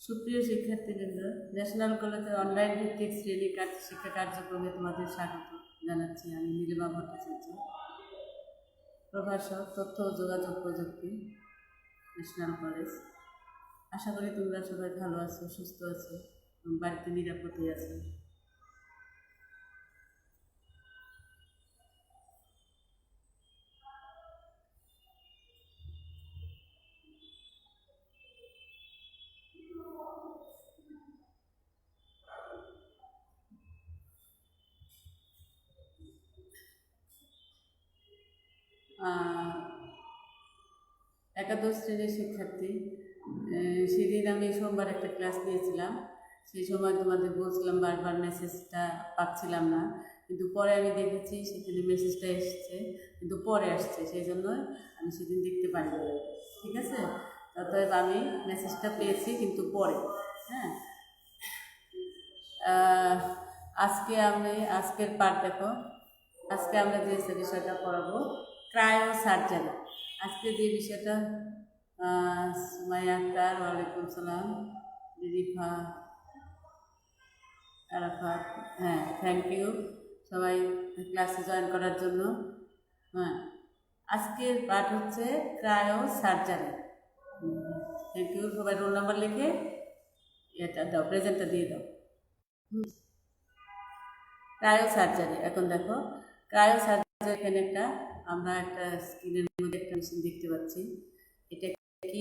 সুপ্রিয় শিক্ষার্থীবৃন্দ ন্যাশনাল কলেজের অনলাইন ভিত্তিক শ্রেণি কার্য শিক্ষা কার্যক্রমে তোমাদের স্বাগত জানাচ্ছি আমি নীলিমা ভট্টাচার্য। প্রভাষক, তথ্য ও যোগাযোগ প্রযুক্তি ন্যাশনাল কলেজ আশা করি তোমরা সবাই ভালো আছো, সুস্থ আছো বাড়িতে নিরাপদে আছো। শ্রেণির শিক্ষার্থী। সেদিন আমি সোমবার একটা ক্লাস নিয়েছিলাম। সেই সময় তোমাদের বলছিলাম বারবার মেসেজটা পাচ্ছিলাম না। কিন্তু পরে আমি দেখেছি সেখানে মেসেজটা এসছে, কিন্তু পরে আসছে। সেই জন্য আমি সেদিন দেখতে পারিনি। ঠিক আছে? অতএব আমি মেসেজটা পেয়েছি, কিন্তু পরে। হ্যাঁ? আজকে আমি, আজকের পাঠ দেখো। আজকে আমরা যে বিষয়টা পড়াবো, ক্রায়ো সার্জারি। আজকে যে বিষয়টা সুমাইয়া আক্তার ওয়ালাইকুম সালাম রিফা আরাফাত হ্যাঁ থ্যাংক ইউ সবাই ক্লাসে জয়েন করার জন্য। হ্যাঁ আজকের পাঠ হচ্ছে ক্রায়ো সার্জারি থ্যাংক ইউ সবাই রোল নাম্বার লিখে এটা দাও প্রেজেন্টটা দিয়ে দাও। ক্রায়ো সার্জারি এখন দেখো ক্রায়ো সার্জারি এখানে একটা, আমরা একটা স্ক্রিনের মধ্যে একটা মেশিন দেখতে পাচ্ছি। এটা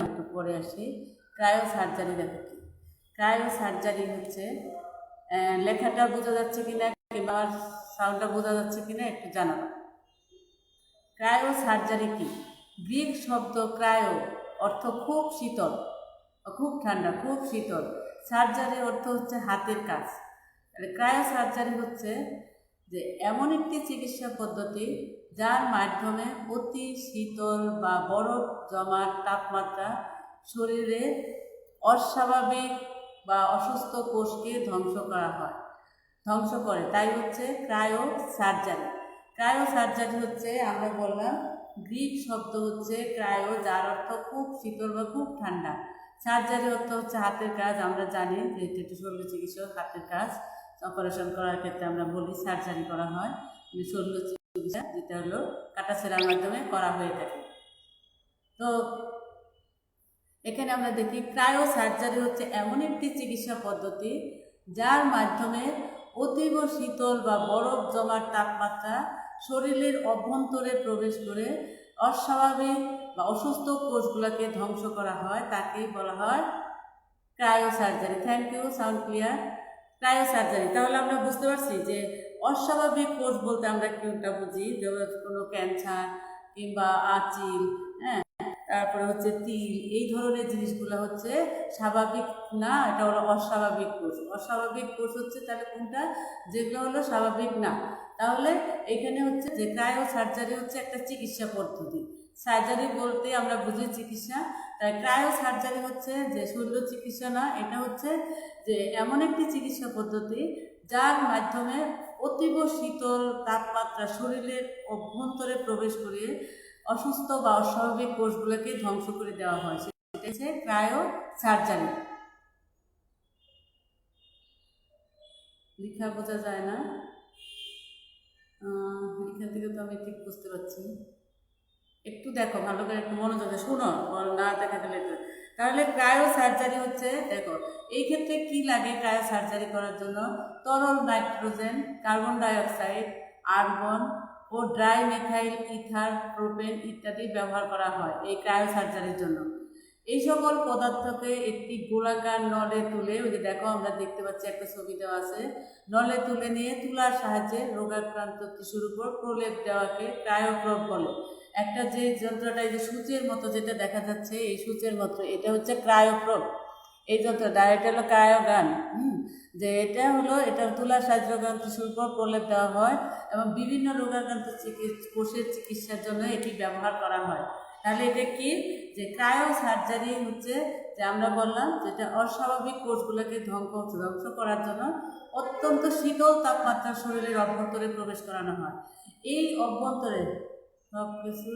একটু পরে আসি। ক্রায়ো সার্জারি দেখো কি। ক্রায়ো সার্জারি হচ্ছে লেখাটা বোঝা যাচ্ছে কিনা কিংবা সাউন্ডটা বোঝা যাচ্ছে কিনা একটু জানাব ক্রায়ো সার্জারি কি? গ্রিক শব্দ ক্রায়ো অর্থ খুব শীতল, খুব ঠান্ডা, খুব শীতল। সার্জারি অর্থ হচ্ছে হাতের কাজ। ক্রায়ো সার্জারি হচ্ছে যে এমন একটি চিকিৎসা পদ্ধতি যার মাধ্যমে অতি শীতল বা বরফ জমার তাপমাত্রা শরীরে অস্বাভাবিক বা অসুস্থ কোষকে ধ্বংস করা হয়, ধ্বংস করে। তাই হচ্ছে ক্রায়ো সার্জারি ক্রায়ো সার্জারি হচ্ছে, আমরা বললাম, গ্রিক শব্দ হচ্ছে ক্রায়ো, যার অর্থ খুব শীতল বা খুব ঠান্ডা। সার্জারি অর্থ হচ্ছে হাতের কাজ, আমরা জানি যে শল্য চিকিৎসক হাতের কাজ। অপারেশন করার ক্ষেত্রে আমরা বলি সার্জারি করা হয়। মানে শল্য চিকিৎসা, যেটা হলো কাটাছেড়ার মাধ্যমে করা হয়ে থাকে। তো এখানে আমরা দেখি ক্রায়ো সার্জারি হচ্ছে এমন একটি চিকিৎসা পদ্ধতি যার মাধ্যমে অতীব শীতল বা বরফ জমার তাপমাত্রা শরীরের অভ্যন্তরে প্রবেশ করে অস্বাভাবিক বা অসুস্থ কোষগুলোকে ধ্বংস করা হয়। তাকেই বলা হয় cryosurgery. Thank you, sound clear. Cryosurgery তাহলে আমরা বুঝতে পারছি যে অস্বাভাবিক কোষ বলতে আমরা কোনটা বুঝি? যে কোনো ক্যান্সার কিংবা আচিল হ্যাঁ? তারপরে হচ্ছে তিল, এই ধরনের জিনিসগুলো হচ্ছে স্বাভাবিক না, এটা হলো অস্বাভাবিক কোষ। অস্বাভাবিক কোষ হচ্ছে তাহলে কোনটা? যেগুলো হলো স্বাভাবিক না। তাহলে এখানে হচ্ছে যে ক্রায়ো সার্জারি হচ্ছে একটা চিকিৎসা পদ্ধতি। সার্জারি বলতে আমরা বুঝি চিকিৎসা ক্রায়ো সার্জারি হচ্ছে যে শল্য চিকিৎসা না, এটা হচ্ছে যে এমন একটি চিকিৎসা পদ্ধতি যার মাধ্যমে অতীব শীতল তাপমাত্রা শরীরের অভ্যন্তরে প্রবেশ করে অসুস্থ বা অস্বাভাবিক কোষগুলোকে ধ্বংস করে দেওয়া হয়। সেটা হচ্ছে ক্রায়ো সার্জারি লেখা বোঝা যায় না। এখান থেকে তো আমি ঠিক বুঝতে পারছি। একটু দেখো, ভালো করে একটু মনোযোগে শোনো না দেখা গেলে। তাহলে ক্রায়ো সার্জারি হচ্ছে, দেখো, এই ক্ষেত্রে কি লাগে ক্রায়ো সার্জারি করার জন্য? তরল নাইট্রোজেন, কার্বন ডাইঅক্সাইড, আর্গন ও ড্রাই মেথাইল, ইথার, প্রোপেন ইত্যাদি ব্যবহার করা হয় এই ক্রায়ো সার্জারির জন্য। এই সকল পদার্থকে একটি গোলাকার নলে তুলে, ওই যে দেখো, আমরা দেখতে পাচ্ছি একটা ছবি দেওয়া আছে, নলে তুলে নিয়ে তুলার সাহায্যে রোগাক্রান্ত টিস্যুর উপর প্রলেপ দেওয়াকে ক্রায়োপ্রব বলে। একটা যে যন্ত্রটা, এই যে সূচের মতো যেটা দেখা যাচ্ছে, এই সূচের মতো, এটা হচ্ছে ক্রায়োপ্রব। এই যন্ত্রটা এটা হলো ক্রায়োগান হুম, যে এটা হলো, এটা তুলা সাহায্যে টিস্যুর প্রলেপ দেওয়া হয় এবং বিভিন্ন রোগাক্রান্ত চিকিৎসা কোষের চিকিৎসার জন্য এটি ব্যবহার করা হয়। তাহলে এটা কি? যে ক্রায়ো সার্জারি হচ্ছে, যে আমরা বললাম, যেটা অস্বাভাবিক কোষগুলোকে ধ্বংস ধ্বংস করার জন্য অত্যন্ত শীতল তাপমাত্রা শরীরের অভ্যন্তরে প্রবেশ করানো হয়। এই অভ্যন্তরে সব কিছু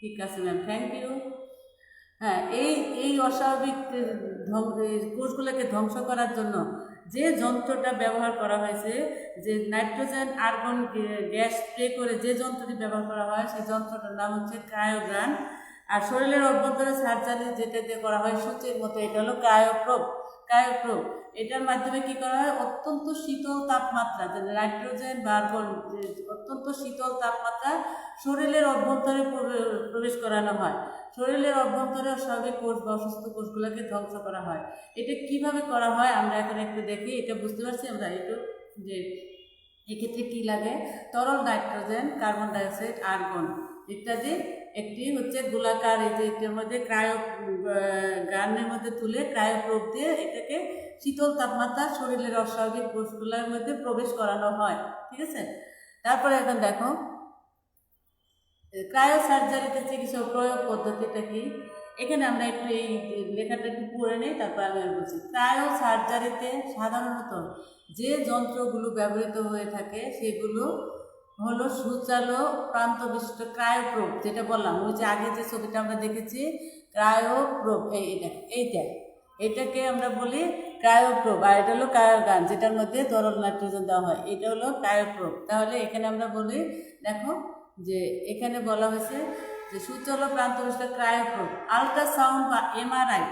ঠিক আছে ম্যাম থ্যাংক ইউ হ্যাঁ এই এই অস্বাভাবিক কোষগুলোকে ধ্বংস করার জন্য যে যন্ত্রটা ব্যবহার করা হয়েছে, যে নাইট্রোজেন, আর্গন গ্যাস স্প্রে করে যে যন্ত্রটি ব্যবহার করা হয়, সেই যন্ত্রটার নাম হচ্ছে ক্রায়োগ্রান। আর শরীরের অভ্যন্তরে সার্জারি যেটা দিয়ে করা হয়, সূচের মতো, এটা হলো ক্রায়োপ্রোব। ক্রায়োপ্রোব। এটার মাধ্যমে কি করা হয়? অত্যন্ত শীতল তাপমাত্রা যে নাইট্রোজেন বা আর্গন যে অত্যন্ত শীতল তাপমাত্রা শরীরের অভ্যন্তরে প্রবে- প্রবেশ করানো হয়। শরীরের অভ্যন্তরে স্বাভাবিক কোষ বা অসুস্থ কোষগুলোকে ধ্বংস করা হয়। এটা কীভাবে করা হয়? আমরা এখন একটু দেখি, এটা বুঝতে পারছি আমরা একটু, যে এক্ষেত্রে কী লাগে? তরল নাইট্রোজেন, কার্বন ডাইঅক্সাইড, আর্গন ইত্যাদি একটি হচ্ছে গোলাকার এই যে এটার মধ্যে ক্রায়ো গানের মধ্যে তুলে ক্রায়োপ্রোব দিয়ে এটাকে শীতল তাপমাত্রা শরীরের অস্বাভাবিক কোষগুলোর মধ্যে প্রবেশ করানো হয়, ঠিক আছে? তারপরে এখন দেখো ক্রায়ো সার্জারিতে চিকিৎসা প্রয়োগ পদ্ধতিটা কি? এখানে আমরা একটু এই লেখাটা একটু পড়ে নেই, তারপর আমি আর বলছি। ক্রায়ো সার্জারিতে সাধারণত যে যন্ত্রগুলো ব্যবহৃত হয়ে থাকে, সেগুলো হলো সুচালো প্রান্ত বিশিষ্ট ক্রায়োপ্রোব, যেটা বললাম, ওই যে আগে যে ছবিটা আমরা দেখেছি, ক্রায়োপ্রোব, এই এটা এইটা, এটাকে আমরা বলি ক্রায়োপ্রোব, আর এটা হলো ক্রায়োগান, যেটার মধ্যে তরল নাইট্রোজেন দেওয়া হয়, এটা হলো ক্রায়োপ্রোব। তাহলে এখানে আমরা বলি, দেখো, যে এখানে বলা হয়েছে যে সুচল প্রান্ত বিশিষ্ট ক্রায়োপ্রোব, আলট্রাসাউন্ড বা এমআরআই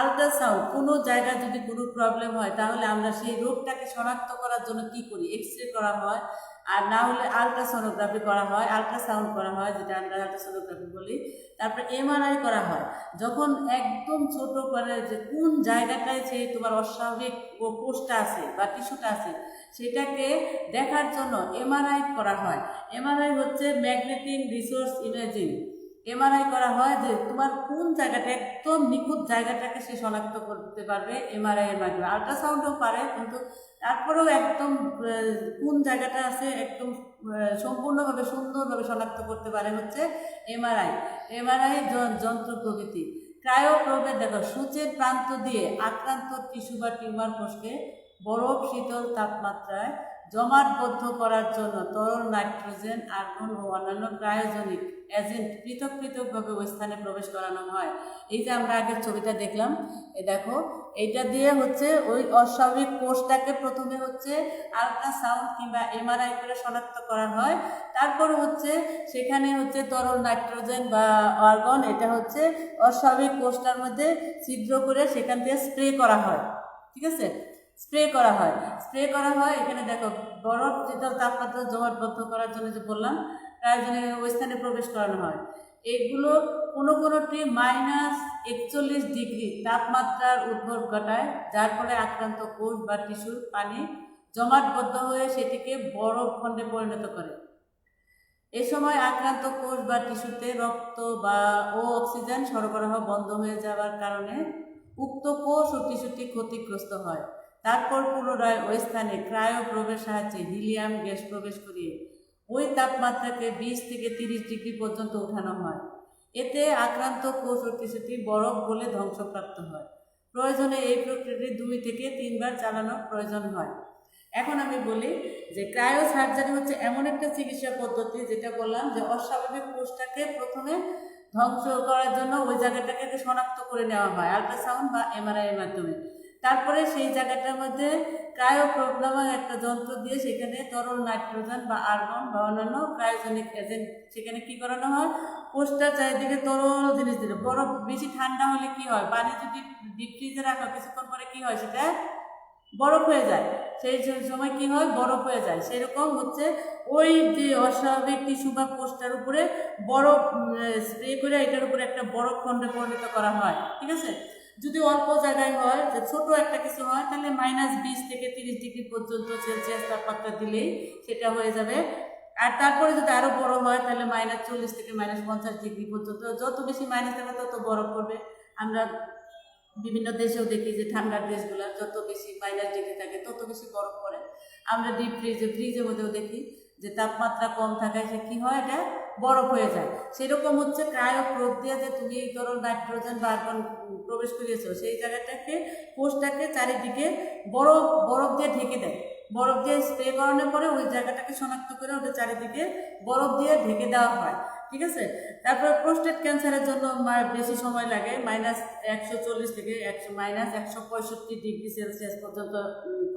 আলট্রাসাউন্ড কোনো জায়গায় যদি কোনো প্রবলেম হয়, তাহলে আমরা সেই রোগটাকে শনাক্ত করার জন্য কি করি? এক্স রে করা হয়, আর না হলে আলট্রাসোনোগ্রাফি করা হয় আলট্রাসাউন্ড করা হয়, যেটা আমরা আলট্রাসোনোগ্রাফি বলি। তারপরে এমআরআই করা হয়। যখন একদম ছোট করে যে কোন জায়গাটায় যে তোমার অস্বাভাবিক কোষটা আছে বা টিস্যুটা আছে, সেটাকে দেখার জন্য এমআরআই করা হয়। এমআরআই হচ্ছে ম্যাগনেটিক রিসোর্স ইমেজিং এমআরআই করা হয় যে তোমার কোন জায়গাটা একদম নিখুঁত জায়গাটাকে সে শনাক্ত করতে পারবে এমআরআই এর মাধ্যমে। আলট্রাসাউন্ডও পারে, কিন্তু তারপরেও একদম কোন জায়গাটা আছে একদম সম্পূর্ণভাবে সুন্দরভাবে শনাক্ত করতে পারে হচ্ছে এমআরআই এমআরআই যন্ত্র প্রভৃতি। ক্রায়োপ্রোবে দেখো, সূচের প্রান্ত দিয়ে আক্রান্ত টিস্যু বা টিউমার কোষকে বরফ শীতল তাপমাত্রায় জমাটবদ্ধ করার জন্য তরল নাইট্রোজেন আর্গন ও অন্যান্য ক্রায়োজনিক এজেন্ট পৃথক পৃথকভাবে ওই স্থানে প্রবেশ করানো হয়। এই যে আমরা আগের ছবিটা দেখলাম, এ দেখো, এইটা দিয়ে হচ্ছে ওই অস্বাভাবিক কোষটাকে প্রথমে হচ্ছে আলট্রাসাউন্ড কিংবা এমআরআই করে শনাক্ত করা হয়। তারপর হচ্ছে সেখানে হচ্ছে তরল নাইট্রোজেন বা আর্গন, এটা হচ্ছে অস্বাভাবিক কোষটার মধ্যে ছিদ্র করে সেখান দিয়ে স্প্রে করা হয়। ঠিক আছে? স্প্রে করা হয়। স্প্রে করা হয়, এখানে দেখো বরফ, শীতল তাপমাত্রা জমাটবদ্ধ করার জন্য যে বললাম, তার জন্য ওই স্থানে প্রবেশ করানো হয়। এগুলো কোনো কোনোটি মাইনাস একচল্লিশ ডিগ্রি তাপমাত্রার উদ্ভব ঘটায়, যার ফলে আক্রান্ত কোষ বা টিস্যুর পানি জমাটবদ্ধ হয়ে সেটিকে বরফ খণ্ডে পরিণত করে। এ সময় আক্রান্ত কোষ বা টিস্যুতে রক্ত বা ও অক্সিজেন সরবরাহ বন্ধ হয়ে যাওয়ার কারণে উক্ত কোষ ও টিস্যুটি ক্ষতিগ্রস্ত হয়। তারপর পুনরায় ওই স্থানে ক্রায়োপ্রবের সাহায্যে হিলিয়াম গ্যাস প্রবেশ করিয়ে ওই তাপমাত্রাকে বিশ থেকে তিরিশ ডিগ্রি পর্যন্ত ওঠানো হয়। এতে আক্রান্ত কোষ ও বরফ বলে ধ্বংসপ্রাপ্ত হয়। প্রয়োজনে এই প্রক্রিয়াটি দুই থেকে তিনবার চালানোর প্রয়োজন হয়। এখন আমি বলি যে ক্রায়ো সার্জারি হচ্ছে এমন একটা চিকিৎসা পদ্ধতি যেটা বললাম যে অস্বাভাবিক কোষটাকে প্রথমে ধ্বংস করার জন্য ওই জায়গাটাকে শনাক্ত করে নেওয়া হয়, আল্ট্রাসাউন্ড বা এমআরআই এর মাধ্যমে। তারপরে সেই জায়গাটার মধ্যে ক্রায়োপ্রোব নামক একটা যন্ত্র দিয়ে সেখানে তরল নাইট্রোজেন বা আর্গন বা অন্যান্য ক্রায়োজেনিক এজেন্ট সেখানে কী করানো হয়? পোস্টার চারিদিকে তরল জিনিস দিলে। বরফ বেশি ঠান্ডা হলে কি হয়? পানি যদি ডিপ ফ্রিজে রাখা, কিছুক্ষণ পরে কি হয়? সেটা বরফ হয়ে যায়। সেই সময় কি হয়? বরফ হয়ে যায়। সেরকম হচ্ছে ওই যে অস্বাভাবিক টিস্যু বা পোস্টার উপরে বরফ স্প্রে করে এটার উপরে একটা বরফ খণ্ডে পরিণত করা হয়। ঠিক আছে? যদি অল্প জায়গায় হয়, যে ছোট একটা কিছু হয়, তাহলে মাইনাস বিশ থেকে তিরিশ ডিগ্রি পর্যন্ত সেলসিয়াস তাপমাত্রা দিলেই সেটা হয়ে যাবে। আর তারপরে যদি আরও বড় হয়, তাহলে মাইনাস চল্লিশ থেকে মাইনাস পঞ্চাশ ডিগ্রি পর্যন্ত। যত বেশি মাইনাস থাকবে তত বরফ পড়বে। আমরা বিভিন্ন দেশেও দেখি যে ঠান্ডার দেশগুলো যত বেশি মাইনাস ডিগ্রি থাকে, তত বেশি বরফ পড়ে। আমরা ডিপ ফ্রিজে ফ্রিজের মধ্যেও দেখি যে তাপমাত্রা কম থাকায় সে কী হয়, এটা বরফ হয়ে যায়। সেরকম হচ্ছে ক্রায়ো প্রোব দিয়ে যে তুমি ধরো নাইট্রোজেন বা প্রবেশ করিয়েছো, সেই জায়গাটাকে, কোষটাকে চারিদিকে বরফ বরফ দিয়ে ঢেকে দেয়। বরফ দিয়ে স্প্রে করানোর পরে ওই জায়গাটাকে শনাক্ত করে ওটা চারিদিকে বরফ দিয়ে ঢেকে দেওয়া হয়, ঠিক আছে? তারপর প্রোস্টেট ক্যান্সারের জন্য বেশি সময় লাগে, মাইনাস একশো চল্লিশ থেকে একশো, মাইনাস একশো পঁয়ষট্টি ডিগ্রি সেলসিয়াস পর্যন্ত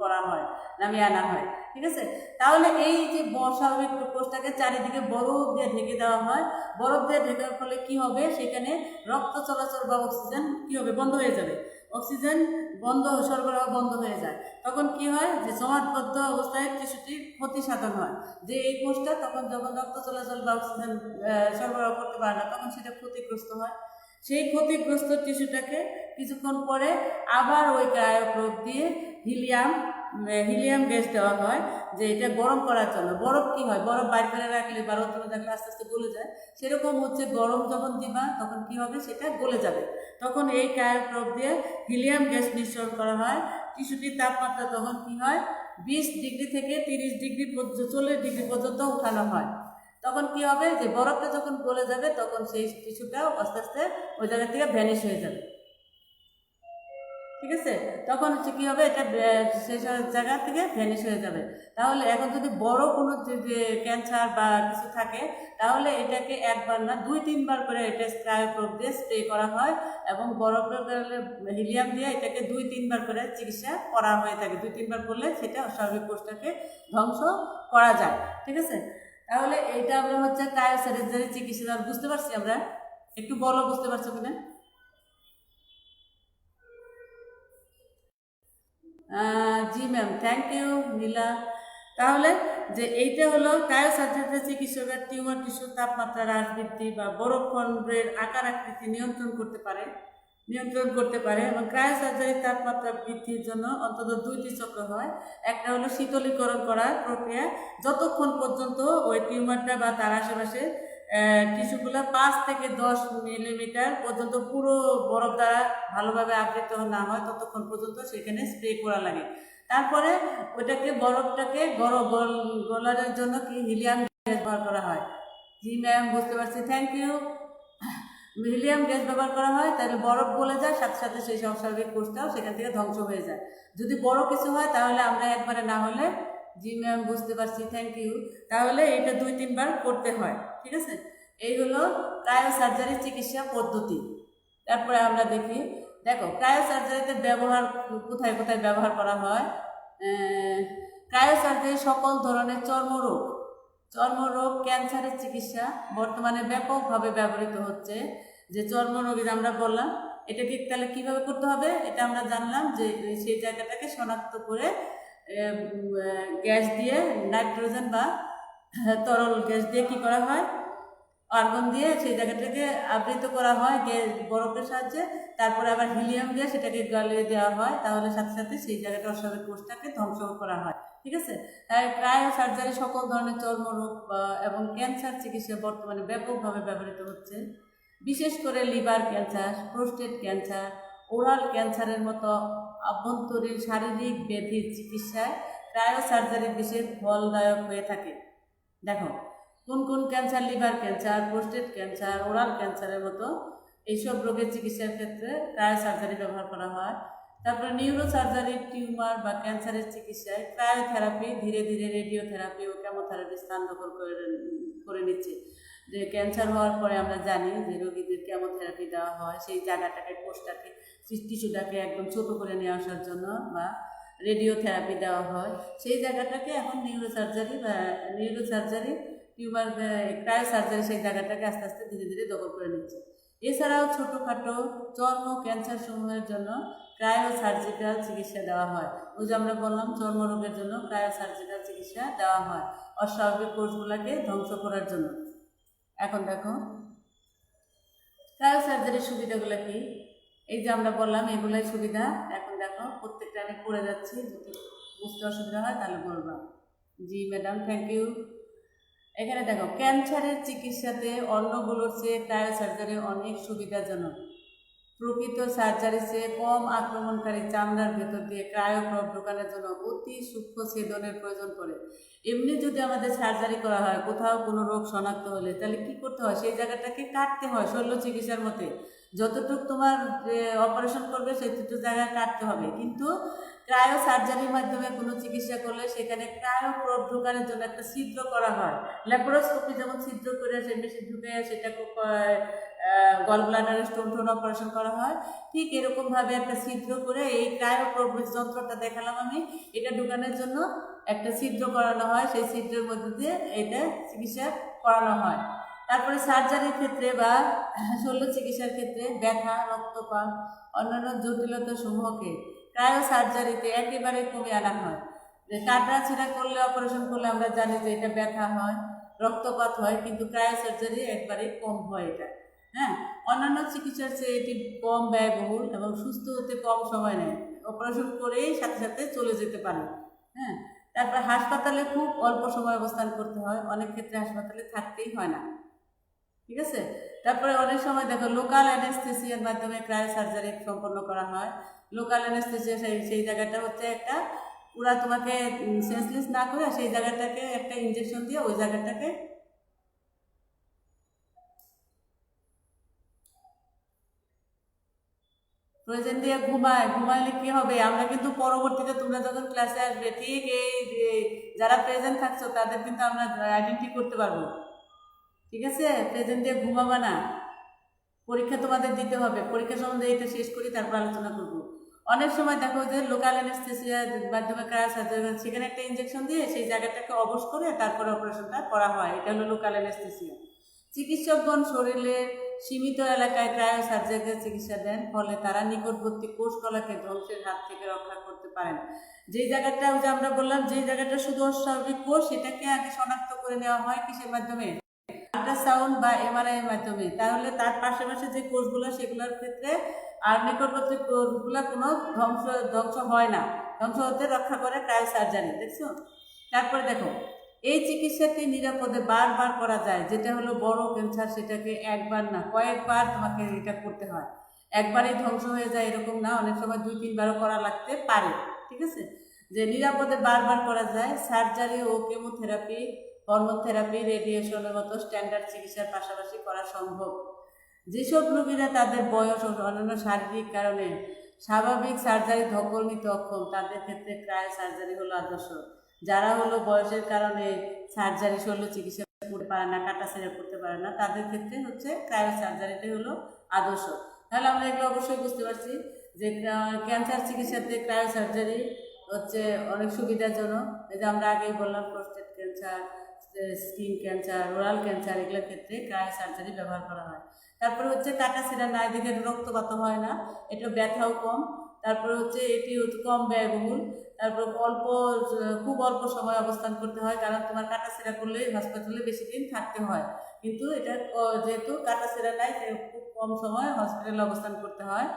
করা হয়, নামিয়ে আনা হয়। ঠিক আছে? তাহলে এই যে ব- স্বাভাবিক কোষটাকে চারিদিকে বরফ দিয়ে ঢেকে দেওয়া হয়। বরফ দিয়ে ঢেকার ফলে কি হবে? সেখানে রক্ত চলাচল বা অক্সিজেন কি হবে? বন্ধ হয়ে যাবে। অক্সিজেন বন্ধ, সরবরাহ বন্ধ হয়ে যায়। তখন কি হয়? যে সমাজবদ্ধ অবস্থায় টিস্যুটি ক্ষতি সাধন হয়। যে এই কোষটা তখন যখন রক্ত চলাচল বা অক্সিজেন সরবরাহ করতে পারে না, তখন সেটা ক্ষতিগ্রস্ত হয়। সেই ক্ষতিগ্রস্ত টিস্যুটাকে কিছুক্ষণ পরে আবার ওই ক্রায়োপ্রোব দিয়ে হিলিয়াম হিলিয়াম গ্যাস দেওয়া হয়, যে এটা গরম করার জন্য। বরফ কি হয়? বরফ বাইর করে রাখলে বা রোদ্রে রাখলে আস্তে আস্তে গলে যায়। সেরকম হচ্ছে গরম যখন দিবা, তখন কি হবে? সেটা গলে যাবে। তখন এই ক্রায়োপ্রোব দিয়ে হিলিয়াম গ্যাস নিঃসরণ করা হয়। টিস্যুটির তাপমাত্রা তখন কি হয়? বিশ ডিগ্রি থেকে তিরিশ ডিগ্রি পর্যন্ত, চল্লিশ ডিগ্রি পর্যন্ত উঠানো হয়। তখন কি হবে? যে বরফটা যখন গলে যাবে, তখন সেই টিস্যুটাও আস্তে আস্তে ওই জায়গা থেকে ভ্যানিশ হয়ে যাবে। ঠিক আছে? তখন হচ্ছে কী হবে? এটা সেই জায়গা থেকে ভ্যানিশ হয়ে যাবে। তাহলে এখন যদি বড় কোনো ক্যান্সার বা কিছু থাকে, তাহলে এটাকে একবার না, দুই, তিনবার করে এটা ক্রায়োপ্রোব দিয়ে স্প্রে করা হয় এবং বরফের হিলিয়াম দিয়ে এটাকে দুই, তিনবার করে চিকিৎসা করা হয়ে থাকে। দুই, তিনবার করলে সেটা অস্বাভাবিক কোষটাকে ধ্বংস করা যায়। ঠিক আছে? তাহলে এটা আমরা হচ্ছে ক্রায়োসার্জারি চিকিৎসা বুঝতে পারছি আমরা? একটু বলো, বুঝতে পারছ কিনা? জি ম্যাম থ্যাংক ইউ নীলা। তাহলে যে এইটা হলো ক্রায়োসার্জারি চিকিৎসকের টিউমার টিস্যুর তাপমাত্রা হ্রাস বৃদ্ধি বা বরফ খণ্ডের আকার আকৃতি নিয়ন্ত্রণ করতে পারে, নিয়ন্ত্রণ করতে পারে এবং ক্রায়োসার্জারির তাপমাত্রা বৃদ্ধির জন্য অন্তত দুইটি চক্র হয়। একটা হলো শীতলীকরণ করার প্রক্রিয়া, যতক্ষণ পর্যন্ত ওই টিউমারটা বা তার আশেপাশে টিস্যুগুলো পাঁচ থেকে দশ মিলিমিটার পর্যন্ত পুরো বরফ দ্বারা ভালোভাবে আবৃত না হয় ততক্ষণ পর্যন্ত সেখানে স্প্রে করা লাগে। তারপরে ওইটাকে বরফটাকে গরম গল- গলানোর জন্য কি হিলিয়াম গ্যাস ব্যবহার করা হয়? জি ম্যাম বুঝতে পারছি। থ্যাংক ইউ হিলিয়াম গ্যাস ব্যবহার করা হয়, তাহলে বরফ গলে যায়, সাথে সাথে সেই অস্বাভাবিক কোষটাও সেখান থেকে ধ্বংস হয়ে যায়। যদি বড় কিছু হয়, তাহলে আমরা একবারে না হলে জি ম্যাম বুঝতে পারছি। থ্যাংক ইউ তাহলে এটা দুই তিনবার করতে হয়। ঠিক আছে? এই হলো ক্রায়োসার্জারি চিকিৎসা পদ্ধতি। তারপরে আমরা দেখি, দেখো ক্রায়ো সার্জারিতে ব্যবহার, কোথায় কোথায় ব্যবহার করা হয়? ক্রায়োসার্জারি সকল ধরনের চর্মরোগ। চর্মরোগ ক্যান্সারের চিকিৎসা বর্তমানে ব্যাপকভাবে ব্যবহৃত হচ্ছে। যে চর্মরোগী আমরা বললাম এটা এটাকে তাহলে কীভাবে করতে হবে? এটা আমরা জানলাম যে সেই জায়গাটাকে শনাক্ত করে গ্যাস দিয়ে নাইট্রোজেন বা তরল গ্যাস দিয়ে কী করা হয়? আর্গন দিয়ে সেই জায়গাটাকে আবৃত করা হয় গ্যাস বরফের সাহায্যে। তারপরে আবার হিলিয়াম দিয়ে সেটাকে গালিয়ে দেওয়া হয়। তাহলে সাথে সাথে সেই জায়গাটা অস্বাভাবিক কোষটাকে ধ্বংস করা হয়। ঠিক আছে? তাই প্রায় সার্জারি সকল ধরনের চর্মরোগ এবং ক্যান্সার চিকিৎসা বর্তমানে ব্যাপকভাবে ব্যবহৃত হচ্ছে। বিশেষ করে liver cancer prostate cancer, oral ক্যান্সারের মতো আভ্যন্তরীণ শারীরিক ব্যাধির চিকিৎসায় ক্রায়ো সার্জারি বিশেষ ফলদায়ক হয়ে থাকে। দেখো, কোন কোন cancer liver cancer prostate cancer oral ক্যান্সারের মতো এইসব রোগের চিকিৎসার ক্ষেত্রে ক্রায়ো সার্জারি ব্যবহার করা হয়। তারপরে নিউরো সার্জারি টিউমার বা ক্যান্সারের চিকিৎসায় ক্রায়োথেরাপি ধীরে ধীরে রেডিওথেরাপি ও কেমোথেরাপি স্থান দখল করে করে নিচ্ছে। যে ক্যান্সার হওয়ার পরে আমরা জানি যে রোগীদের কেমোথেরাপি দেওয়া হয়, সেই জায়গাটাকে, কোষটাকে, টিস্যুটাকে একদম ছোটো করে নিয়ে আসার জন্য বা রেডিওথেরাপি দেওয়া হয়। সেই জায়গাটাকে এখন নিউরো সার্জারি বা neurosurgery tumour cryosurgery সেই জায়গাটাকে আস্তে আস্তে ধীরে ধীরে দখল করে নিচ্ছে। এছাড়াও ছোটোখাটো চর্ম ক্যান্সার সমূহের জন্য ক্রায়ো সার্জিক্যাল চিকিৎসা দেওয়া হয়। ওই যে আমরা বললাম চর্মরোগের জন্য ক্রায়ো সার্জিক্যাল চিকিৎসা দেওয়া হয়। অস্বাভাবিক কোষগুলোকে ধ্বংস করার জন্য। এখন দেখো ক্রায়ো সার্জারির সুবিধাগুলো কি? এই যে আমরা বললাম, এগুলোই সুবিধা। এখন প্রত্যেকটা আমি পড়ে যাচ্ছি, যদি বুঝতে অসুবিধা হয় তাহলে বলবা। জি ম্যাডাম থ্যাংক ইউ এখানে দেখো ক্যান্সারের চিকিৎসাতে অন্যগুলোর চেয়ে ক্রায়ো সার্জারি অনেক সুবিধাজনক। প্রকৃত সার্জারি চেয়ে কম আক্রমণকারী চামড়ার ভেতর দিয়ে ক্রায়োপ্রব ঢোকানোর জন্য অতি সূক্ষ্ম ছেদনের প্রয়োজন পড়ে। এমনি যদি আমাদের সার্জারি করা হয়, কোথাও কোনো রোগ শনাক্ত হলে তাহলে কি করতে হয়? সেই জায়গাটাকে কাটতে হয় শল্য চিকিৎসার মতে যতটুকু তোমার অপারেশন করবে সেটুকু জায়গায় কাটতে হবে। কিন্তু ক্রায়ো সার্জারির মাধ্যমে কোনো চিকিৎসা করলে সেখানে ক্রায়ো প্রোব ঢোকানোর জন্য একটা ছিদ্র করা হয়। ল্যাপারোস্কোপি যেমন ছিদ্র করে সে মেশিন ঢুকে সেটা গল ব্লাডারে স্টোন টোন অপারেশন করা হয়। ঠিক এরকমভাবে একটা ছিদ্র করে এই ক্রায়ো প্রোব যন্ত্রটা দেখালাম আমি, এটা ঢুকানোর জন্য একটা ছিদ্র করানো হয়। সেই ছিদ্রের মধ্যে দিয়ে এটা চিকিৎসা করানো হয়। তারপরে সার্জারির ক্ষেত্রে বা শল্য চিকিৎসার ক্ষেত্রে ব্যথা, রক্তপাত, অন্যান্য জটিলতা সমূহকে ক্রায়ো সার্জারিতে একেবারে কমে আনা হয়। যে কাটা ছেঁড়া করলে অপারেশন করলে আমরা জানি যে এটা ব্যথা হয়, রক্তপাত হয়, কিন্তু ক্রায়ো সার্জারি একবারে কম হয় এটা। হ্যাঁ? অন্যান্য চিকিৎসার চেয়ে এটি কম ব্যয়বহুল এবং সুস্থ হতে কম সময় নেয়। অপারেশন করেই সাথে সাথে চলে যেতে পারে। হ্যাঁ? তারপর হাসপাতালে খুব অল্প সময় অবস্থান করতে হয়। অনেক ক্ষেত্রে হাসপাতালে থাকতেই হয় না। ঠিক আছে? তারপরে অনেক সময় দেখো লোকাল অ্যানেস্থেসিয়ার মাধ্যমে ক্রায়ো সার্জারি সম্পন্ন করা হয়। লোকাল অ্যানেস্থেসিয়া সেই সেই জায়গাটা হচ্ছে একটা পুরা তোমাকে সেন্সলেস না করে সেই জায়গাটাকে একটা ইঞ্জেকশন দিয়ে ওই জায়গাটাকে প্রয়োজন দিয়ে ঘুমায়। ঘুমাইলে কি হবে? আমরা কিন্তু পরবর্তীতে তোমরা যখন ক্লাসে আসবে, ঠিক এই যারা প্রেজেন্ট থাকছো তাদের কিন্তু আমরা আইডেন্টি করতে পারব। ঠিক আছে? প্রেজেন্ট দিয়ে ঘুমাবা না। পরীক্ষা তোমাদের দিতে হবে। পরীক্ষা সম্বন্ধে এটা শেষ করি, তারপর আলোচনা করব। অনেক সময় দেখো যে লোকাল অ্যানেস্থেসিয়ার মাধ্যমে সার্জারি সেখানে একটা ইঞ্জেকশন দিয়ে সেই জায়গাটাকে অবশ করে তারপরে অপারেশনটা করা হয়। এটা হলো লোকাল অ্যানেস্থেসিয়া চিকিৎসকগণ শরীরে সীমিত এলাকায় ক্রায়ো সার্জারির চিকিৎসা দেন, ফলে তারা নিকটবর্তী কোষকলাকে ধ্বংসের হাত থেকে রক্ষা করতে পারেন। যেই জায়গাটা যে আমরা বললাম, যেই জায়গাটা শুধু অস্বাভাবিক কোষ, সেটাকে আগে শনাক্ত করে নেওয়া হয় কিসের মাধ্যমে? আল্ট্রাসাউন্ড বা এমআরআই মাধ্যমে। তাহলে তার পাশাপাশি যে কোর্সগুলো, সেগুলোর ক্ষেত্রে আর নিকটবর্তী কোর্সগুলো কোনো ধ্বংস ধ্বংস হয় না। ধ্বংস হতে রক্ষা করে ক্রায়ো সার্জারি দেখছ? তারপরে দেখো, এই চিকিৎসাটি নিরাপদে বারবার করা যায়, যেটা হলো বড় ক্যান্সার সেটাকে একবার না, কয়েকবার তোমাকে এটা করতে হয়। একবারেই ধ্বংস হয়ে যায় এরকম না, অনেক সময় দুই, তিনবারও করা লাগতে পারে, ঠিক আছে? যে নিরাপদে বারবার করা যায় সার্জারি ও কেমোথেরাপি হরমোথেরাপি রেডিয়েশনের মতো স্ট্যান্ডার্ড চিকিৎসার পাশাপাশি করা সম্ভব। যেসব রোগীরা তাদের বয়স ও অন্যান্য শারীরিক কারণে স্বাভাবিক সার্জারি ধকল নিতে অক্ষম, তাদের ক্ষেত্রে ক্রায় সার্জারি হলো আদর্শ। যারা হলো বয়সের কারণে সার্জারি শল্য চিকিৎসা করতে পারে না, কাটা সেরা করতে পারে না, তাদের ক্ষেত্রে হচ্ছে ক্রায়ো সার্জারিটাই হলো আদর্শ। তাহলে আমরা এগুলো অবশ্যই বুঝতে পারছি যে ক্যান্সার চিকিৎসাতে ক্রায়ো সার্জারি হচ্ছে অনেক সুবিধাজনক। এই যে আমরা আগেই বললাম prostate cancer skin cancer oral cancer এগুলোর ক্ষেত্রে ক্রায়ো সার্জারি ব্যবহার করা হয়। তারপরে হচ্ছে কাটা সেরা না এদিকে রক্তপাত হয় না এটা ব্যথাও কম। তারপরে হচ্ছে এটি কম ব্যয়বহুল। তারপর অল্প, খুব অল্প সময় অবস্থান করতে হয়, কারণ তোমার কাটা সেরা করলে হাসপাতালে বেশি দিন থাকতে হয়। কিন্তু এটা যেহেতু কাটা সেরা নাই খুব কম সময় হসপিটালে অবস্থান করতে হয়।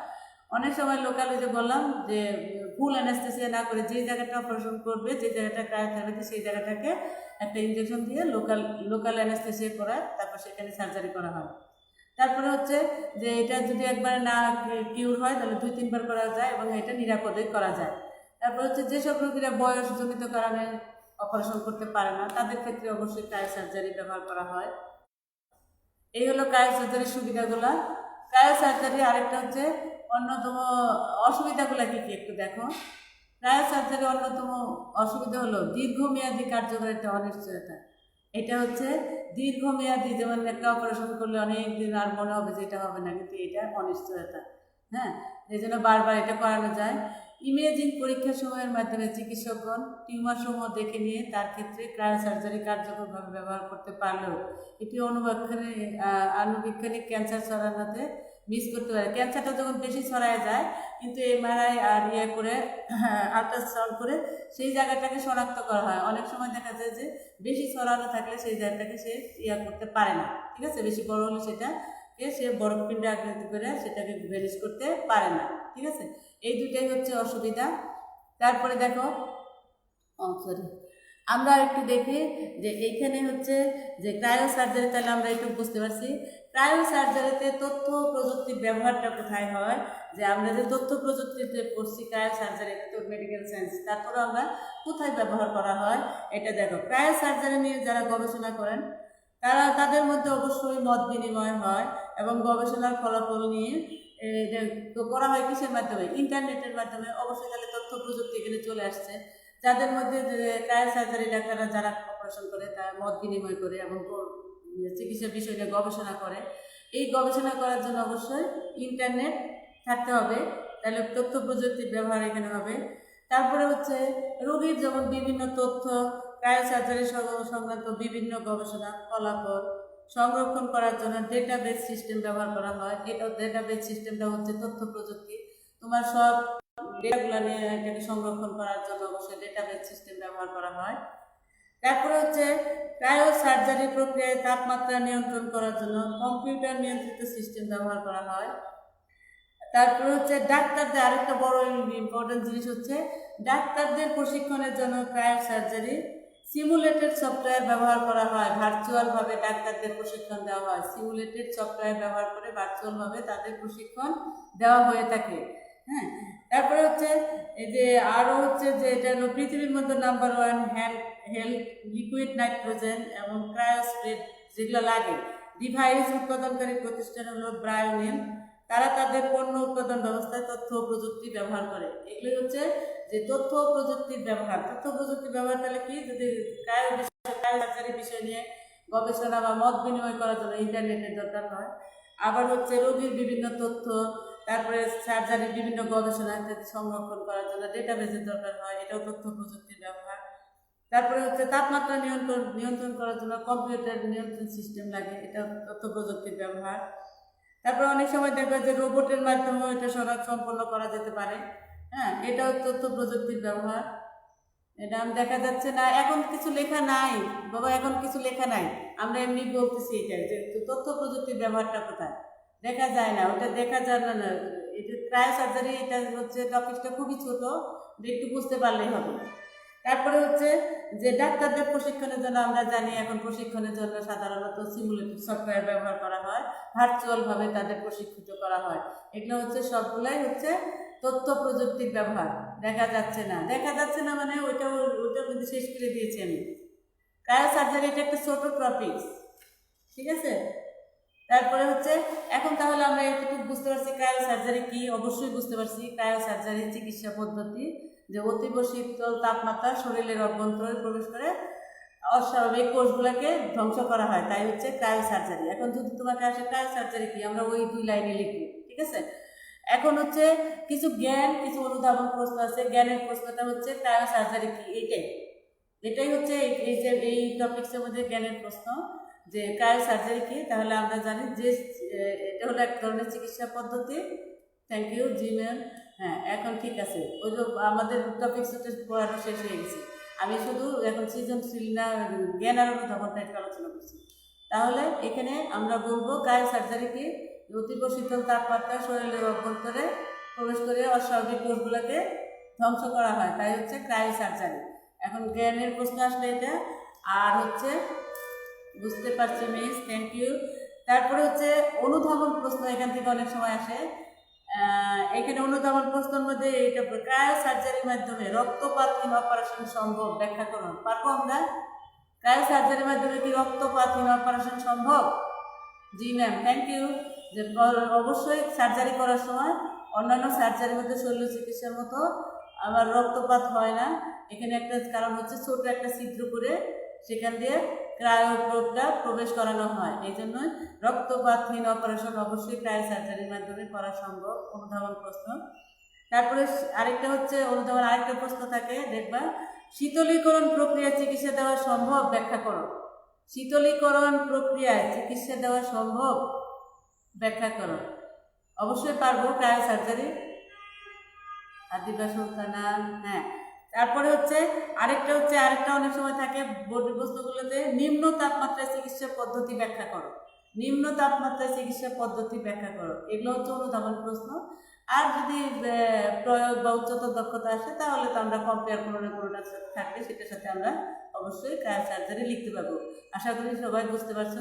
অনেক সময় লোকাল যে বললাম যে ফুল অ্যানাস্থেসিয়া না করে যে জায়গাটা অপারেশন করবে, যে জায়গাটা ক্রায়োথেরাপি সেই জায়গাটাকে একটা ইঞ্জেকশন দিয়ে লোকাল লোকাল অ্যানাস্থেসিয়া করা তারপর সেখানে সার্জারি করা হয়। তারপরে হচ্ছে যে, এটা যদি একবার না কিউর হয়, তাহলে দুই, তিনবার করা যায় এবং এটা নিরাপদে করা যায়। তারপর হচ্ছে যেসব রোগীরা বয়সজনিত কারণে অপারেশন করতে পারে না, তাদের ক্ষেত্রে অবশ্যই কায় সার্জারি ব্যবহার করা হয়। এই হলো কায় সার্জারির সুবিধাগুলো। কায় সার্জারি আরেকটা হচ্ছে অন্যতম অসুবিধাগুলো কী কী একটু দেখো। ট্রায়াল সার্জারি অন্যতম অসুবিধা হলো দীর্ঘমেয়াদী কার্যকারিতা অনিশ্চয়তা। এটা হচ্ছে দীর্ঘমেয়াদী যেমন একটা অপারেশন করলে অনেক দিন আর মনে হবে যে এটা হবে না, কিন্তু এটা অনিশ্চয়তা। হ্যাঁ? এই জন্য বারবার এটা করানো যায়। ইমেজিং পরীক্ষা সময়ের মাধ্যমে চিকিৎসকগণ টিউমার সমূহ দেখে নিয়ে তার ক্ষেত্রে সার্জারি কার্যকরভাবে ব্যবহার করতে পারলেও এটি অনুবীক্ষণে আনুবীক্ষণিক ক্যান্সার ছড়ানোতে মিস করতে পারে। ক্যান্সারটা যখন বেশি ছড়ায় যায়, কিন্তু এমআরআই আর ইয়ে করে আল্ট্রাসাউন্ড করে সেই জায়গাটাকে শনাক্ত করা হয়। অনেক সময় দেখা যায় যে বেশি ছড়ানো থাকলে সেই জায়গাটাকে সে ইয়া করতে পারে না। ঠিক আছে? বেশি বড় হলে সেটাকে সে বরফ পিণ্ডে আকৃতি করে সেটাকে ভ্যানিশ করতে পারে না। ঠিক আছে? এই দুটাই হচ্ছে অসুবিধা। তারপরে দেখো সরি আমরা একটু দেখি যে এইখানে হচ্ছে যে ক্রায়ো সার্জারি তাহলে আমরা একটু বুঝতে পারছি। ক্রায়ো সার্জারিতে তথ্য প্রযুক্তির ব্যবহারটা কোথায় হয়? যে আমরা যে তথ্য প্রযুক্তিতে পড়ছি ক্রায়ো সার্জারি তো মেডিকেল সায়েন্স তারপরে আমরা কোথায় ব্যবহার করা হয়? এটা দেখো ক্রায়ো সার্জারি নিয়ে যারা গবেষণা করেন, তারা তাদের মধ্যে অবশ্যই মত বিনিময় হয় এবং গবেষণার ফলাফল নিয়ে করা হয় কিসের মাধ্যমে? ইন্টারনেটের মাধ্যমে। অবশ্যই তাহলে তথ্য প্রযুক্তি এখানে চলে আসছে। যাদের মধ্যে ক্রায় সার্জারি ডাক্তাররা যারা অপারেশন করে, তারা মত বিনিময় করে এবং চিকিৎসার বিষয় নিয়ে গবেষণা করে। এই গবেষণা করার জন্য অবশ্যই ইন্টারনেট থাকতে হবে। তাহলে তথ্য প্রযুক্তির ব্যবহার এখানে হবে। তারপরে হচ্ছে রোগীর যেমন বিভিন্ন তথ্য ক্রায় সার্জারি সংক্রান্ত বিভিন্ন গবেষণা, ফলাফল সংরক্ষণ করার জন্য ডেটাবেস সিস্টেম ব্যবহার করা হয়। এটা ডেটাবেস সিস্টেমটা হচ্ছে তথ্য প্রযুক্তি। তোমার সব ডেটাগুলো নিয়ে এটাকে সংরক্ষণ করার জন্য অবশ্যই ডেটাবেস সিস্টেম ব্যবহার করা হয়। তারপরে হচ্ছে ক্রায়ো সার্জারি প্রক্রিয়ায় তাপমাত্রা নিয়ন্ত্রণ করার জন্য কম্পিউটার নিয়ন্ত্রিত সিস্টেম ব্যবহার করা হয়। তারপরে হচ্ছে ডাক্তারদের আরেকটা বড় ইম্পর্টেন্ট জিনিস হচ্ছে ডাক্তারদের প্রশিক্ষণের জন্য ক্রায়ো সার্জারি সিমুলেটেড সফটওয়্যার ব্যবহার করা হয় ভার্চুয়ালভাবে ডাক্তারদের প্রশিক্ষণ দেওয়া হয়। সিমুলেটেড সফটওয়্যার ব্যবহার করে ভার্চুয়ালভাবে তাদের প্রশিক্ষণ দেওয়া হয়ে থাকে। হ্যাঁ? তারপরে হচ্ছে এই যে আরও হচ্ছে যে এটা হলো পৃথিবীর মধ্যে number one hand health liquid nitrogen এবং ক্রায়োস্প্রেড যেগুলো লাগে। ডিভাইস উৎপাদনকারী প্রতিষ্ঠান হলো ব্রায়োনিন তারা তাদের পণ্য উৎপাদন ব্যবস্থায় তথ্য প্রযুক্তি ব্যবহার করে। এগুলি হচ্ছে যে তথ্য প্রযুক্তির ব্যবহার। তথ্য প্রযুক্তির ব্যবহার তাহলে কি? যদি ক্রায়ো বিষয় নিয়ে গবেষণা বা মত বিনিময় করার জন্য ইন্টারনেটের দরকার হয়। আবার হচ্ছে রোগীর বিভিন্ন তথ্য, তারপরে সার্জারির বিভিন্ন গবেষণা ইত্যাদি সংরক্ষণ করার জন্য ডেটাবেসের দরকার হয়, এটাও তথ্য প্রযুক্তির ব্যবহার। তারপরে হচ্ছে তাপমাত্রা নিয়ন্ত্রণ নিয়ন্ত্রণ করার জন্য কম্পিউটার নিয়ন্ত্রণ সিস্টেম লাগে এটা তথ্য প্রযুক্তির ব্যবহার। তারপরে অনেক সময় দেখবে যে রোবটের মাধ্যমেও এটা সরাস সম্পন্ন করা যেতে পারে। হ্যাঁ এটাও তথ্য প্রযুক্তির ব্যবহার। এটা দেখা যাচ্ছে না, এখন কিছু লেখা নাই। বাবা, এখন কিছু লেখা নাই। আমরা এমনি বলতেছি এটাই যে তথ্য প্রযুক্তির ব্যবহারটা কোথায়? দেখা যায় না, ওটা দেখা যায় না এটা ক্রায় সার্জারি এটা হচ্ছে টপিকটা খুবই ছোট, একটু বুঝতে পারলেই হবে। তারপরে হচ্ছে যে ডাক্তারদের প্রশিক্ষণের জন্য আমরা জানি এখন প্রশিক্ষণের জন্য সাধারণত সিমুলেটেড সফটওয়্যার ব্যবহার করা হয় ভার্চুয়ালভাবে তাদের প্রশিক্ষিত করা হয়। এগুলো হচ্ছে সবগুলাই হচ্ছে তথ্য প্রযুক্তির ব্যবহার। দেখা যাচ্ছে না। দেখা যাচ্ছে না মানে ওইটা ওইটার মধ্যে শেষ করে দিয়েছি আমি। ক্রায়ো সার্জারি এটা একটা ছোটো টপিকস ঠিক আছে? তারপরে হচ্ছে এখন তাহলে আমরা এতটুকু বুঝতে পারছি ক্রায়ো সার্জারি কি? অবশ্যই বুঝতে পারছি ক্রায়ো সার্জারি চিকিৎসা পদ্ধতি। যে অতীব শীতল তাপমাত্রা শরীরের অভ্যন্তরে প্রবেশ করে অস্বাভাবিক কোষগুলোকে ধ্বংস করা হয়। তাই হচ্ছে ক্রায়ো সার্জারি এখন যদি তোমাকে আসে ক্রায়ো সার্জারি কি? আমরা ওই দুই লাইনে লিখি, ঠিক আছে? এখন হচ্ছে কিছু জ্ঞান, কিছু অনুধাবন প্রশ্ন আছে। জ্ঞানের প্রশ্নটা হচ্ছে ক্রায়ো সার্জারি কি? এইটাই এটাই হচ্ছে এই- যে, এই টপিক্সের মধ্যে জ্ঞানের প্রশ্ন যে ক্রায়ো সার্জারি কি? তাহলে আমরা জানি যে এটা হলো এক ধরনের চিকিৎসা পদ্ধতি। থ্যাংক ইউ জি ম্যাম হ্যাঁ এখন ঠিক আছে। ওই যে আমাদের হচ্ছে পড়ানো শেষ হয়ে গেছে। আমি শুধু এখন সৃজনশীল না, জ্ঞান আর অনুধাবনটা একটু আলোচনা করছি। তাহলে এখানে আমরা বলব ক্রায়ো সার্জারি কি অতীব শীতল তাপমাত্রা শরীরের অভ্যন্তরে প্রবেশ করে অস্বাভাবিক কোষগুলোকে ধ্বংস করা হয়। তাই হচ্ছে ক্রায়ো সার্জারি এখন জ্ঞানের প্রশ্ন আসলে এটা। আর হচ্ছে, বুঝতে পারছি মিস থ্যাংক ইউ তারপরে হচ্ছে অনুধাবন প্রশ্ন এখান থেকে অনেক সময় আসে। এখানে অনুধাবন প্রশ্নের মধ্যে এটা ক্রায়ো সার্জারির মাধ্যমে রক্তপাতহীন অপারেশন সম্ভব? ব্যাখ্যা করুন। পারব আমরা? ক্রায়ো সার্জারির মাধ্যমে কি রক্তপাতহীন অপারেশন সম্ভব? জি ম্যাম থ্যাংক ইউ যে অবশ্যই সার্জারি করার সময় অন্যান্য সার্জারির মধ্যে শল্য চিকিৎসার মতো আবার রক্তপাত হয় না। এখানে একটা কারণ হচ্ছে ছোট একটা ছিদ্র করে সেখান দিয়ে ক্রায়োপ্রোবটা প্রবেশ করানো হয়। এই জন্য রক্তপাতহীন অপারেশন অবশ্যই ক্রায়ো সার্জারির মাধ্যমে করা সম্ভব, অনুধাবন প্রশ্ন। তারপরে আরেকটা হচ্ছে, অনুধাবন আরেকটা প্রশ্ন থাকে, দেখবা, শীতলীকরণ প্রক্রিয়া চিকিৎসা দেওয়া সম্ভব? ব্যাখ্যা করো। শীতলীকরণ প্রক্রিয়ায় চিকিৎসা দেওয়া সম্ভব? ব্যাখ্যা করো। অবশ্যই পারব ক্রায়ো সার্জারি। আদিবা সুলতানা হ্যাঁ। তারপরে হচ্ছে আরেকটা হচ্ছে, আরেকটা অনেক সময় থাকে বডি বস্তুগুলোতে নিম্ন তাপমাত্রায় চিকিৎসা পদ্ধতি ব্যাখ্যা করো। নিম্ন তাপমাত্রায় চিকিৎসা পদ্ধতি ব্যাখ্যা করো। এগুলো হচ্ছে অনুধাবন প্রশ্ন। আর যদি প্রয়োগ বা উচ্চতর দক্ষতা আসে, তাহলে তো আমরা কম্পেয়ার কোনো না কোনোটা থাকলে সেটার সাথে আমরা অবশ্যই সার্জারি লিখতে পারব। আশা করি সবাই বুঝতে পারছ।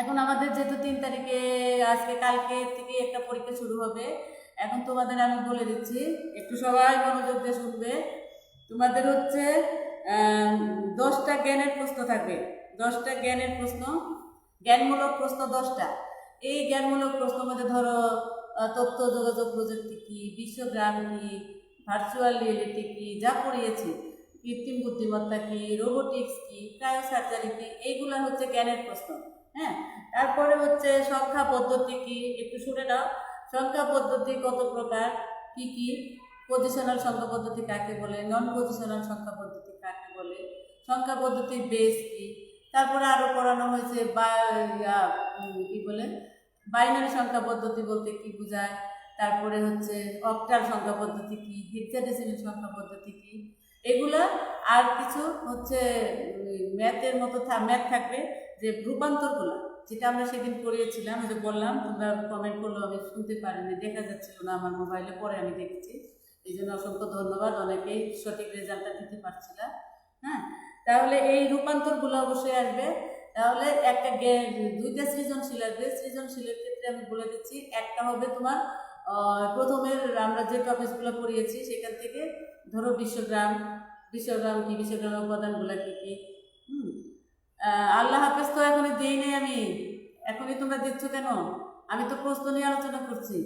এখন আমাদের যেহেতু তিন তারিখে, আজকে কালকে থেকে একটা পরীক্ষা শুরু হবে। এখন তোমাদের আমি বলে দিচ্ছি, একটু সবাই মনোযোগ দিয়ে শুনবে। তোমাদের হচ্ছে দশটা জ্ঞানের প্রশ্ন থাকবে। দশটা জ্ঞানের প্রশ্ন, জ্ঞানমূলক প্রশ্ন দশটা। এই জ্ঞানমূলক প্রশ্ন মধ্যে ধরো তথ্য, যোগাযোগ প্রযুক্তি কি, বিশ্বগ্রাম কি ভার্চুয়াল রিয়েলিটি কি, যা পড়িয়েছি, কৃত্রিম বুদ্ধিমত্তা কি রোবোটিক্স কি ক্রায়োসার্জারি কি, এইগুলো হচ্ছে জ্ঞানের প্রশ্ন। হ্যাঁ? তারপরে হচ্ছে সংখ্যা পদ্ধতি কি, একটু শুনে নাও। সংখ্যা পদ্ধতি কত প্রকার? কি কি? পজিশনাল সংখ্যা পদ্ধতি কাকে বলে? নন পজিশনাল সংখ্যা পদ্ধতি কাকে বলে? সংখ্যা পদ্ধতির বেস কি? তারপরে আরও পড়ানো হয়েছে বা কি বলে? বাইনারি সংখ্যা পদ্ধতি বলতে কি বোঝায়? তারপরে হচ্ছে অক্টাল সংখ্যা পদ্ধতি কি? হেক্সাডেসিমাল সংখ্যা পদ্ধতি কি? এগুলা আর কিছু হচ্ছে ম্যাথের মতো ম্যাথ থাকবে যে রূপান্তরগুলো। যেটা আমরা সেদিন পড়িয়েছিলাম ওই যে বললাম, তোমরা কমেন্ট করল আমি শুনতে পারিনি, দেখা যাচ্ছিল না আমার মোবাইলে পরে আমি দেখেছি। এই জন্য অসংখ্য ধন্যবাদ, অনেকেই সঠিক রেজাল্টটা দিতে পারছিল হ্যাঁ তাহলে এই রূপান্তরগুলো অবশ্যই আসবে। তাহলে একটা দুইটা সৃজনশীল আসবে। সৃজনশীলের ক্ষেত্রে আমি বলে দিচ্ছি, একটা হবে তোমার প্রথমের আমরা যে টপিকসগুলো পড়িয়েছি সেখান থেকে ধরো বিশ্বগ্রাম বিশ্বগ্রাম কি, বিশ্বগ্রামের উপাদানগুলো কী কী আল্লাহ হাফেজ তো এখনই দিই নেই আমি। এখনই তোমরা দিচ্ছ কেন? আমি তো প্রশ্ন নিয়ে আলোচনা করছি।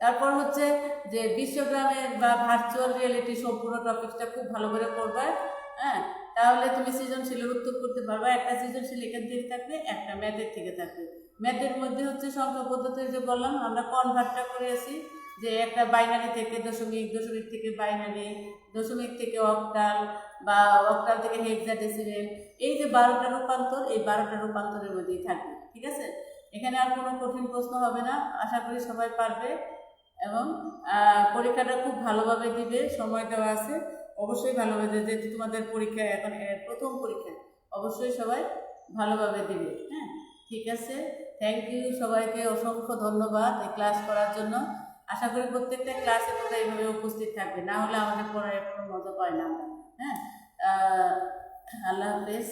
তারপর হচ্ছে যে বিশ্বগ্রামের বা ভার্চুয়াল রিয়েলিটি সম্পূর্ণ টপিকটা খুব ভালো করে করবে হ্যাঁ? তাহলে তুমি সৃজনশীলের উত্তর করতে পারবে। একটা সৃজনশীল এখান থেকে থাকবে, একটা ম্যাথের থেকে থাকবে। ম্যাথের মধ্যে হচ্ছে সংখ্যা পদ্ধতি যে বললাম, আমরা কনভার্টটা করে আসি যে একটা বাইনারি থেকে দশমিক দশমিক থেকে বাইনারি দশমিক থেকে অক্টাল বা অক্টাল থেকে হেক্সাডেসিমেল এই যে বারোটা রূপান্তর, এই বারোটা রূপান্তরের মধ্যেই থাকবে, ঠিক আছে? এখানে আর কোনো কঠিন প্রশ্ন হবে না, আশা করি সবাই পারবে এবং পরীক্ষাটা খুব ভালোভাবে দিবে, সময় দেওয়া আছে, অবশ্যই ভালোভাবে যেহেতু তোমাদের পরীক্ষা এখন প্রথম পরীক্ষা, অবশ্যই সবাই ভালোভাবে দিবে হ্যাঁ? ঠিক আছে? থ্যাংক ইউ সবাইকে, অসংখ্য ধন্যবাদ এই ক্লাস করার জন্য। আশা করি প্রত্যেকটা ক্লাসে তোমরা এইভাবে উপস্থিত থাকবে, না হলে আমাদের পড়ায় কোনো মজা পায় না হ্যাঁ? আহ, আল্লাহ হাফেজ